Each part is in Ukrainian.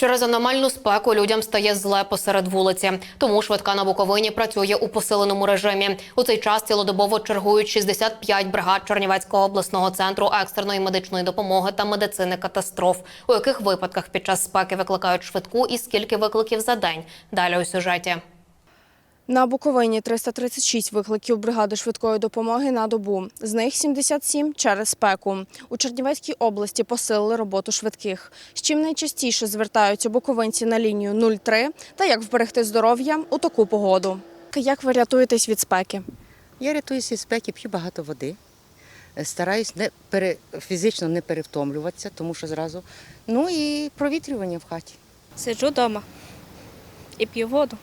Через аномальну спеку людям стає зле посеред вулиці. Тому швидка на Буковині працює у посиленому режимі. У цей час цілодобово чергують 65 бригад Чернівецького обласного центру екстреної медичної допомоги та медицини катастроф. У яких випадках під час спеки викликають швидку і скільки викликів за день? Далі у сюжеті. На Буковині 336 викликів бригади швидкої допомоги на добу. З них 77 через спеку. У Чернівецькій області посилили роботу швидких. З чим найчастіше звертаються буковинці на лінію 03 та як вберегти здоров'я у таку погоду. Як ви рятуєтесь від спеки? Я рятуюся від спеки, п'ю багато води. Стараюсь не пере, фізично не перевтомлюватися, тому що зразу. Ну і провітрювання в хаті. Сиджу вдома і п'ю воду.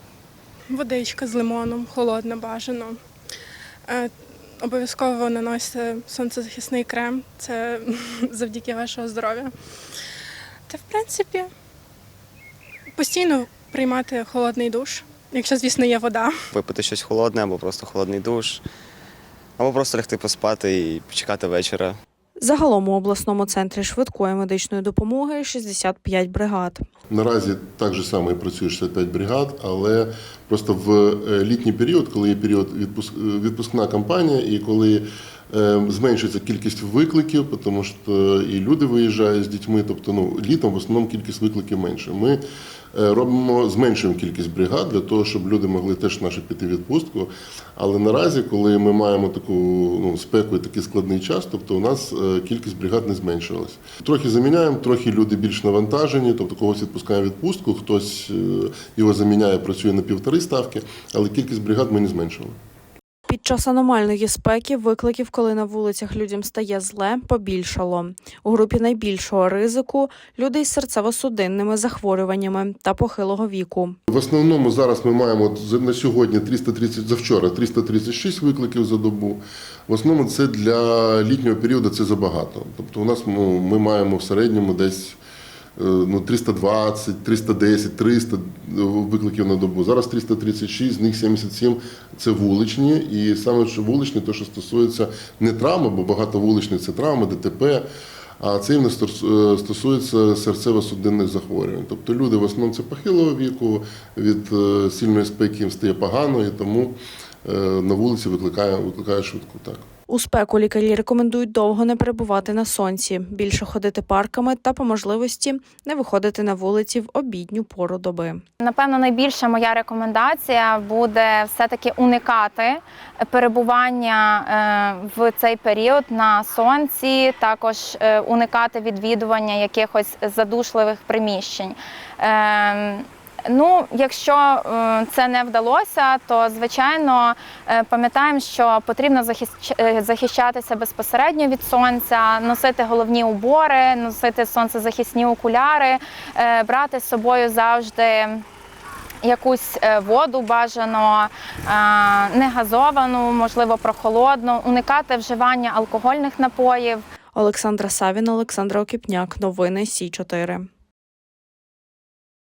Водичка з лимоном, холодна бажано. Е, Обов'язково наносите сонцезахисний крем. Це завдяки вашого здоров'я. Та в принципі постійно приймати холодний душ, якщо, звісно, є вода. випити щось холодне або просто холодний душ, або просто лягти поспати і почекати вечора. Загалом у обласному центрі швидкої медичної допомоги 65 бригад. Наразі так же само і працює 65 бригад, але просто в е, літній період, коли є період е, відпускна кампанія, і коли зменшується кількість викликів, тому що і люди виїжджають з дітьми, тобто ну, літом в основному кількість викликів менше. Ми е, робимо зменшуємо кількість бригад для того, щоб люди могли теж наші піти відпустку. Але наразі, коли ми маємо таку ну, спеку і такий складний час, тобто у нас е, кількість бригад не зменшилась. Трохи заміняємо, трохи люди більш навантажені, тобто когось відпускаємо відпустку, хтось е, його заміняє, працює на півтори ставки, але кількість бригад ми не зменшили. Під час аномальної спеки викликів, коли на вулицях людям стає зле, побільшало. У групі найбільшого ризику люди із серцево-судинними захворюваннями та похилого віку. В основному зараз ми маємо на сьогодні 330, завчора 336 викликів за добу. В основному це для літнього періоду це забагато. Тобто у нас ну, ми маємо в середньому десь ну, 320, 310, 300 викликів на добу. Зараз 336, з них 77 це вуличні. І саме що вуличні, то що стосується не травми, бо багато вуличних це травми, ДТП. А це іменно стос- е, стосується серцево-судинних захворювань. Тобто люди в основному це похилого віку, від е, сильної спеки їм стає погано, і тому е, на вулиці викликає, викликає швидку. Так. У спеку лікарі рекомендують довго не перебувати на сонці, більше ходити парками та по можливості не виходити на вулиці в обідню пору доби. Напевно, найбільша моя рекомендація буде все-таки уникати перебування е, в цей період на сонці, також е, уникати відвідування якихось задушливих приміщень. Ну, якщо е, це не вдалося, то звичайно е, пам'ятаємо, що потрібно е, захищатися безпосередньо від сонця, носити головні убори, носити сонцезахисні окуляри, брати з собою завжди якусь воду бажано, не газовану, можливо, прохолодну, уникати вживання алкогольних напоїв. Олександра Савіна, Олександра Окіпняк. Новини Сі 4